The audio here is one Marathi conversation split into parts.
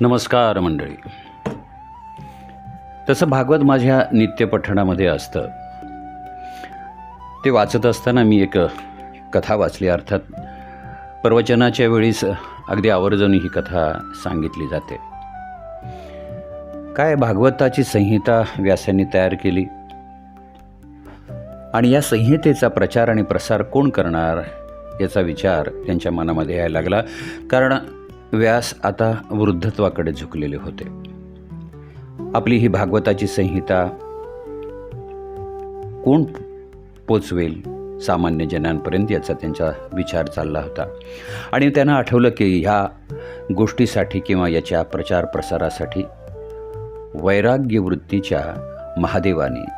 नमस्कार मंडळी. तसं भागवत माझ्या नित्यपठणामध्ये असतं. ते वाचत असताना मी एक कथा वाचली अर्थात प्रवचनाच्या वेळीस अगदी आवर्जून ही कथा सांगितली जाते. काय भागवताची संहिता व्यासांनी तयार केली? आणि या संहितेचा प्रचार आणि प्रसार कोण करणार याचा विचार त्यांच्या मनामध्ये यायला लागला. कारण व्यास आता वृद्धत्वाकडे झुकलेले होते. आपली ही भागवताची संहिता कोण पोचवेल सामान्य जनांपर्यंत याचा त्यांचा विचार चालला होता. आणि त्यांना आठवलं की ह्या गोष्टीसाठी किंवा याच्या प्रचार प्रसारासाठी वैराग्य वृत्तीच्या महादेवाने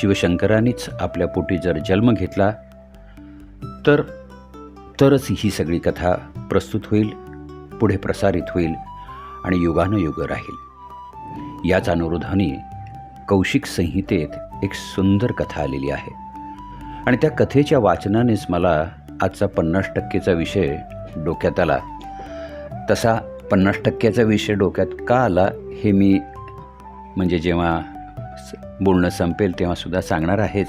शिवशंकरांनीच आपल्या पोटी जर जन्म घेतला तर तरच ही सगळी कथा प्रस्तुत होईल. पुढे प्रसारित होईल आणि युगानुयुग राहील. याच अनुरोधाने कौशिक संहितेत एक सुंदर कथा आलेली आहे. आणि त्या कथेच्या वाचनानेच मला आजचा पन्नास टक्केचा विषय डोक्यात आला. तसा पन्नास टक्क्याचा विषय डोक्यात का आला हे मी म्हणजे जेव्हा बोलणं संपेल तेव्हासुद्धा सांगणार आहेच.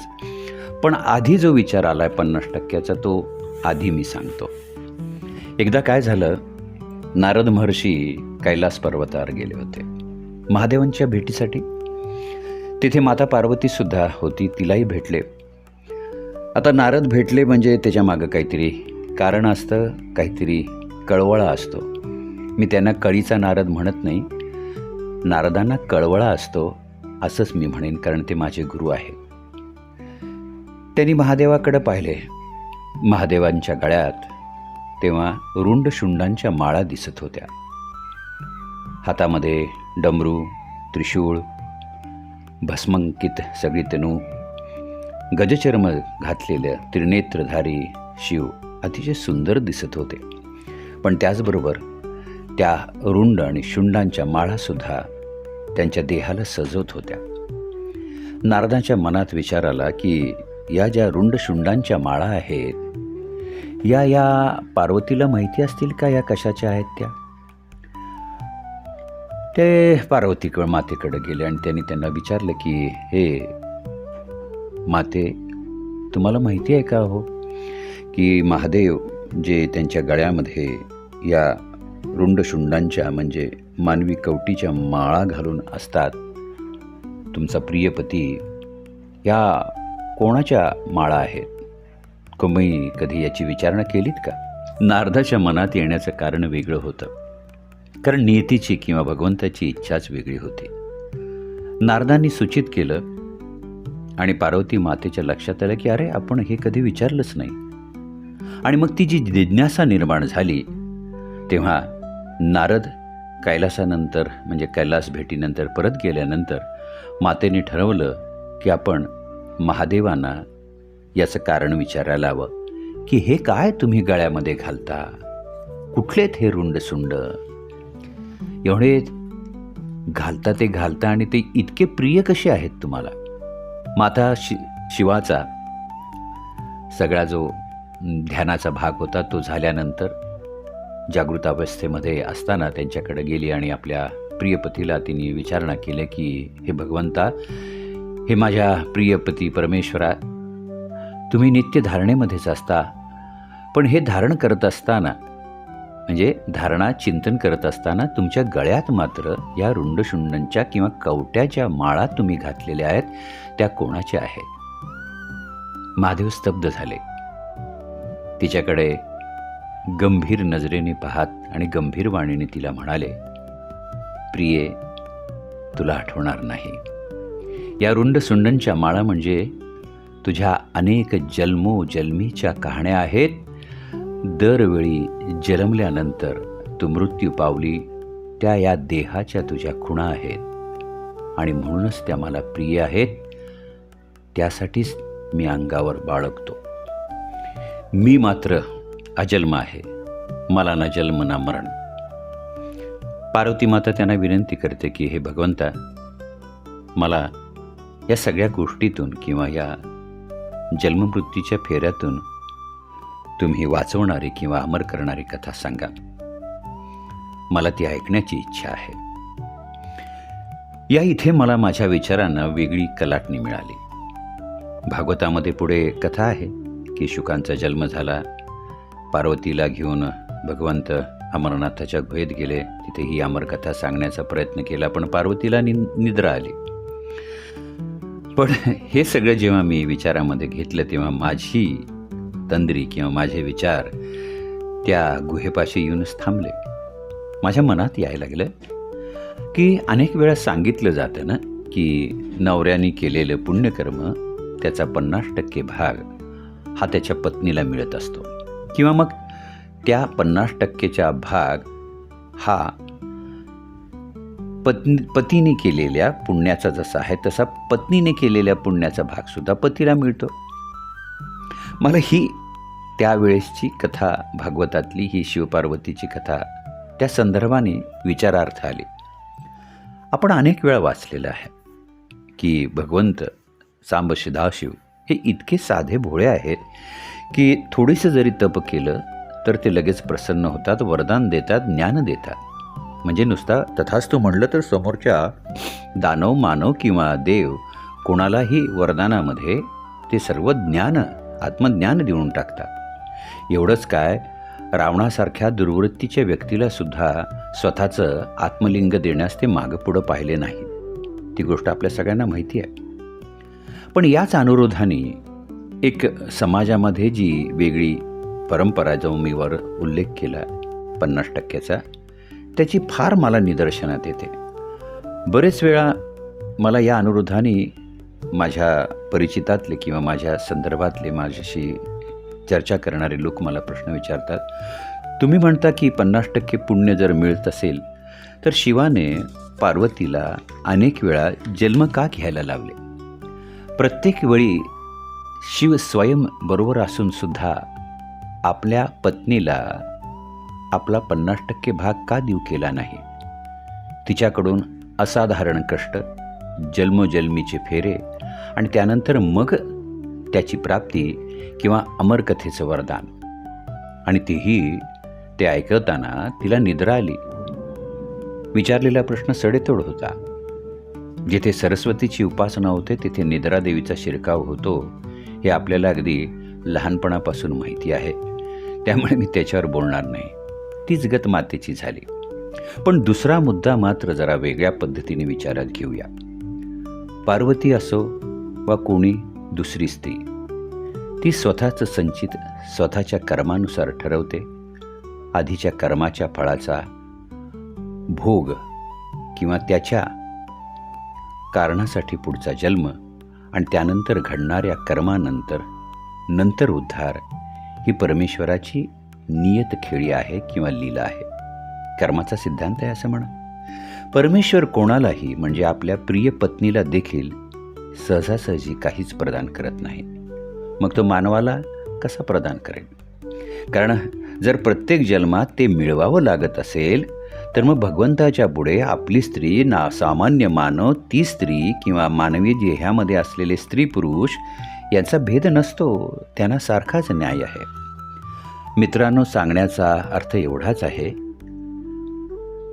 पण आधी जो विचार आला आहे पन्नास टक्क्याचा तो आधी मी सांगतो. एकदा काय झालं नारद महर्षी कैलास पर्वतावर गेले होते. महादेवांच्या भेटीसाठी? तिथे माता पार्वतीसुद्धा होती तिलाही भेटले. आता नारद भेटले म्हणजे त्याच्या मागं काहीतरी कारण असतं काहीतरी कळवळा असतो. मी त्यांना कळीचा नारद म्हणत नाही. नारदांना कळवळा असतो असंच मी म्हणेन कारण ते माझे गुरु आहे त्यांनी महादेवाकडे पाहिले. महादेवांच्या गळ्यात तेव्हा रुंड शुंडांच्या माळा दिसत होत्या. हातामध्ये डमरू त्रिशूळ भस्मंकित सगळी तनू गजचर्म घातलेलं त्रिनेत्रधारी शिव अतिशय सुंदर दिसत होते. पण त्याचबरोबर त्या रुंड आणि शुंडांच्या माळासुद्धा त्यांच्या देहाला सजवत होत्या. नारदाच्या मनात विचार आला की या ज्या रुंड शुंडांच्या माळा आहेत या या पार्वतीला माहिती असतील का? या कशाच्या आहेत त्या? ते पार्वतीकडे मातेकडे गेले आणि त्यांनी त्यांना विचारलं की हे माते तुम्हाला माहिती आहे का हो की महादेव जे त्यांच्या गळ्यामध्ये या रुंडशुंडांच्या म्हणजे मानवी कवटीच्या माळा घालून असतात? तुमचा प्रियपती या कोणाच्या माळा आहेत? तुम्ही कधी याची विचारणा केलीत का? नारदाच्या मनात येण्याचं कारण वेगळं होतं. कारण नियतीची किंवा भगवंताची इच्छाच वेगळी होती. नारदांनी सूचित केलं आणि पार्वती मातेच्या लक्षात आलं की अरे आपण हे कधी विचारलंच नाही. आणि मग ती जी जिज्ञासा निर्माण झाली तेव्हा नारद कैलासानंतर म्हणजे कैलास भेटीनंतर परत गेल्यानंतर मातेने ठरवलं की आपण महादेवांना याचं कारण विचारायला हवं. की हे काय तुम्ही गळ्यामध्ये घालता? कुठलेत हे रुंड सुंड? एवढे घालता ते घालता आणि ते इतके प्रिय कसे आहेत तुम्हाला? माता शि शिवाचा सगळा जो ध्यानाचा भाग होता तो झाल्यानंतर जागृतावस्थेमध्ये असताना त्यांच्याकडे गेली आणि आपल्या प्रियपतीला तिने विचारणा केली की हे भगवंता हे माझ्या प्रियपती परमेश्वरा तुम्ही नित्य धारणेमध्येच असता. पण हे धारण करत असताना म्हणजे धारणा चिंतन करत असताना तुमच्या गळ्यात मात्र या रुंडशुंडांच्या किंवा कवट्याच्या माळा तुम्ही घातलेल्या आहेत त्या कोणाच्या आहेत? महादेव स्तब्ध झाले. तिच्याकडे गंभीर नजरेने पाहात आणि गंभीर वाणीने तिला म्हणाले प्रिये तुला आठवणार नाही. या रुंड सुंडंच्या माळा म्हणजे तुझ्या अनेक जन्मो जन्मीच्या कहाण्या आहेत. दरवेळी जन्मल्यानंतर तू मृत्यू पावली त्या या देहाच्या तुझ्या खुणा आहेत. आणि म्हणूनच त्या मला प्रिय आहेत. त्यासाठीच मी अंगावर बाळगतो. मी मात्र अजन्म आहे. मला ना जन्म ना मरण. पार्वती माता त्यांना विनंती करते की हे भगवंता मला या सगळ्या गोष्टीतून किंवा या जन्ममृत्यूच्या फेऱ्यातून तुम्ही वाचवणारी किंवा अमर करणारी कथा सांगा. मला ती ऐकण्याची इच्छा आहे. या इथे मला माझ्या विचारांना वेगळी कलाटणी मिळाली. भागवतामध्ये पुढे कथा आहे की शुकांचा जन्म झाला. पार्वतीला घेऊन भगवंत अमरनाथाच्या गुहेत गेले. तिथे ही अमरकथा सांगण्याचा प्रयत्न केला पण पार्वतीला नि निद्रा आली. पण हे सगळं जेव्हा मी विचारामध्ये घेतलं तेव्हा माझी तंद्री किंवा माझे विचार त्या गुहेपाशी येऊनच थांबले. माझ्या मनात यायला लागलं की अनेक वेळा सांगितलं जातं ना की नवऱ्याने केलेलं पुण्यकर्म त्याचा पन्नास टक्के भाग हा त्याच्या पत्नीला मिळत असतो. किंवा मग त्या पन्नास टक्केचा भाग हा पत्नी पतीने केलेल्या पुण्याचा जसा आहे तसा पत्नीने केलेल्या पुण्याचा भागसुद्धा पतीला मिळतो. मला ही त्यावेळेसची कथा भागवतातली ही शिवपार्वतीची कथा त्या संदर्भाने विचारार्थ आली. आपण अनेक वेळा वाचलेलं आहे की भगवंत सांब सदाशिव हे इतके साधे भोळे आहेत की थोडीसं जरी तप केलं तर ते लगेच प्रसन्न होतात वरदान देतात ज्ञान देतात. म्हणजे नुसता तथास्तु म्हणलं तर समोरच्या दानव मानव किंवा देव कोणालाही वरदानामध्ये ते सर्व ज्ञान आत्मज्ञान देऊन टाकतात. एवढंच काय रावणासारख्या दुर्वृत्तीच्या व्यक्तीला सुद्धा स्वतःचं आत्मलिंग देण्यास ते मागं पुढं पाहिले नाही ती गोष्ट आपल्या सगळ्यांना माहिती आहे. पण याच अनुरोधाने एक समाजामध्ये जी वेगळी परंपरा जो मी वर उल्लेख केला पन्नास टक्क्याचा त्याची फार मला निदर्शनात येते. बरेच वेळा मला या अनुरोधाने माझ्या परिचितातले किंवा माझ्या संदर्भातले माझ्याशी चर्चा करणारे लोक मला प्रश्न विचारतात. तुम्ही म्हणता की पन्नास टक्के पुण्य जर मिळत असेल तर शिवाने पार्वतीला अनेक वेळा जन्म का घ्यायला लावले? प्रत्येक वेळी शिव स्वयं बरोबर असूनसुद्धा आपल्या पत्नीला आपला पन्नास टक्के भाग का देऊ केला नाही? तिच्याकडून असाधारण कष्ट जन्मोजन्मीचे फेरे आणि त्यानंतर मग त्याची प्राप्ती किंवा अमरकथेचं वरदान. आणि तीही ते ऐकवताना तिला निद्रा आली. विचारलेला प्रश्न सडेतोड होता. जिथे सरस्वतीची उपासना होते तिथे निद्रा देवीचा शिरकाव होतो हे आपल्याला अगदी लहानपणापासून माहिती आहे. त्यामुळे मी त्याच्यावर बोलणार नाही. तीच गत मातेची झाली. पण दुसरा मुद्दा मात्र जरा वेगळ्या पद्धतीने विचारात घेऊया. पार्वती असो वा कोणी दुसरी स्त्री ती स्वतःचं संचित स्वतःच्या कर्मानुसार ठरवते आधीच्या कर्माच्या फळाचा भोग किंवा त्याच्या कारणासाठी पुढचा जन्म आणि त्यानंतर घडणाऱ्या कर्मानंतर नंतर उद्धार ही परमेश्वराची नियत खेळी आहे किंवा लीला आहे? कर्माचा सिद्धांत आहे असं म्हणा. परमेश्वर कोणालाही म्हणजे आपल्या प्रिय पत्नीला देखील सहजासहजी काहीच प्रदान करत नाही. मग तो मानवाला कसा प्रदान करेल? कारण जर प्रत्येक जन्मात ते मिळवावं लागत असेल तर मग भगवंताच्या पुढे आपली स्त्री ना सामान्य मानव ती स्त्री किंवा मानवी देहामध्ये असलेले स्त्री पुरुष यांचा भेद नसतो त्यांना सारखाच न्याय आहे. मित्रांनो सांगण्याचा अर्थ एवढाच आहे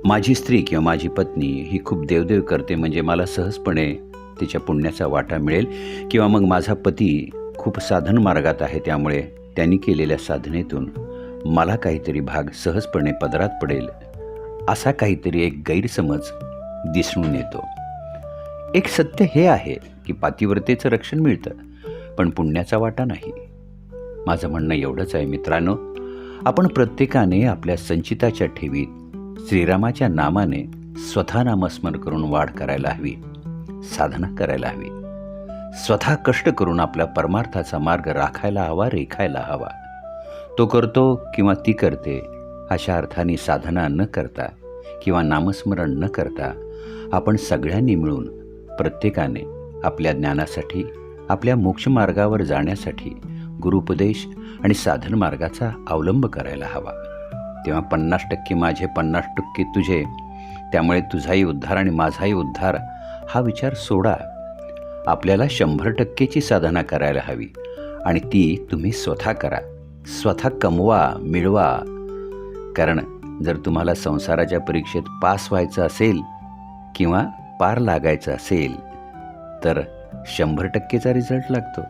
माझी स्त्री किंवा माझी पत्नी ही खूप देवदेव करते म्हणजे मला सहजपणे तिच्या पुण्याचा वाटा मिळेल किंवा मग माझा पती खूप साधन मार्गात आहे त्यामुळे त्यांनी केलेल्या साधनेतून मला काहीतरी भाग सहजपणे पदरात पडेल असा काहीतरी एक गैरसमज दिसून येतो. एक सत्य हे आहे की पातिव्रतेचं रक्षण मिळतं पण पुण्याचा वाटा नाही. माझं म्हणणं एवढंच आहे मित्रांनो. आपण प्रत्येकाने आपल्या संचिताच्या ठेवीत श्रीरामाच्या नामाने स्वतः नामस्मरण करून वाढ करायला हवी साधना करायला हवी. स्वतः कष्ट करून आपल्या परमार्थाचा मार्ग राखायला हवा रेखायला हवा. तो करतो किंवा ती करते अशा अर्थाने साधना न करता किंवा नामस्मरण न करता आपण सगळ्यांनी मिळून प्रत्येकाने आपल्या ज्ञानासाठी आपल्या मोक्षमार्गावर जाण्यासाठी गुरुपदेश आणि साधन मार्गाचा अवलंब करायला हवा. तेव्हा पन्नास टक्के माझे पन्नास टक्के तुझे त्यामुळे तुझाही उद्धार आणि माझाही उद्धार हा विचार सोडा. आपल्याला शंभर टक्केची साधना करायला हवी आणि ती तुम्ही स्वतः करा. स्वतः कमवा मिळवा. कारण जर तुम्हाला संसाराच्या परीक्षेत पास व्हायचं असेल किंवा पार लागायचं असेल तर शंभर टक्केचा रिझल्ट लागतो.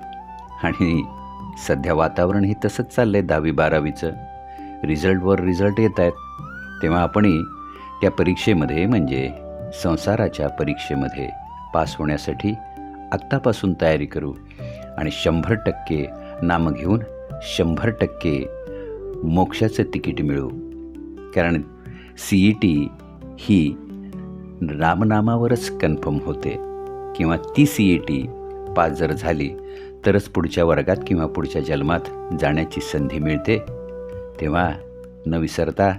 आणि सध्या वातावरण हे तसंच चाललं आहे दहावी बारावीचं. रिझल्टवर रिझल्ट येत आहेत. तेव्हा आपणही त्या परीक्षेमध्ये म्हणजे संसाराच्या परीक्षेमध्ये पास होण्यासाठी आत्तापासून तयारी करू आणि शंभर टक्के नामं घेऊन शंभर टक्के मोक्षाचं तिकीट मिळू कारण सी ई टी ही रामनामावरच कन्फर्म होते. किंवा ती सी ई टी पास जर झाली तरच पुढच्या वर्गात किंवा पुढच्या जन्मात जाण्याची संधी मिळते. तेव्हा न विसरता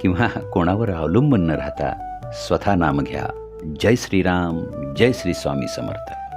किंवा कोणावर अवलंबून न राहता स्वतः नाम घ्या. जय श्रीराम जय श्री स्वामी समर्थ.